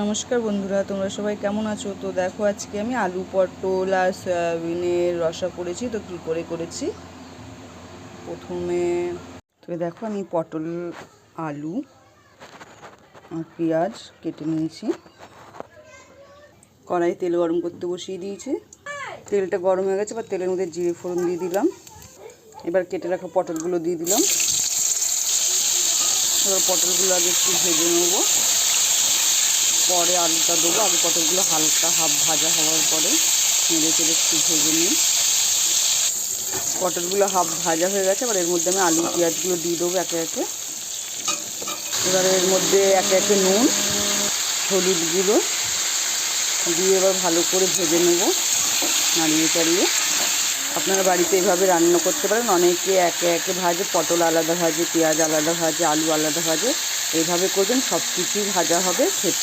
নমস্কার বন্ধুরা, তোমরা সবাই কেমন আছো? তো দেখো, আজকে আমি আলু পটল আর সয়াবিনের রসা করেছি। তো কী করে করেছি? প্রথমে তো দেখো, আমি পটল, আলু আর পেঁয়াজ কেটে নিয়েছি। কড়াই তেল গরম করতে বসিয়ে দিয়েছি। তেলটা গরম হয়ে গেছে, এবার তেলের মধ্যে জিরে ফোড়ন দিয়ে দিলাম। এবার কেটে রাখা পটলগুলো দিয়ে দিলাম। এবার পটলগুলো আগে একটু ভেজে নেব। পরে আলুটা দেবো। আগে পটলগুলো হালকা হাফ ভাজা হওয়ার পরে নেড়ে চেড়ে একটু ভেজে নিই। পটলগুলো হাফ ভাজা হয়ে গেছে, এবার এর মধ্যে আমি আলু, পেঁয়াজগুলো দিয়ে দেবো একে একে। এবার এর মধ্যে একে একে নুন, হলুদ গুঁড়ো দিয়ে এবার ভালো করে ভেজে নেব নাড়িয়ে চাড়িয়ে। আপনারা বাড়িতে এভাবে রান্না করতে পারেন। অনেকে একে একে ভাজে, পটল আলাদা ভাজে, পেঁয়াজ আলাদা ভাজে, আলু আলাদা ভাজে। এইভাবে করবেন সব কিছুই ভাজা হবে, খেতে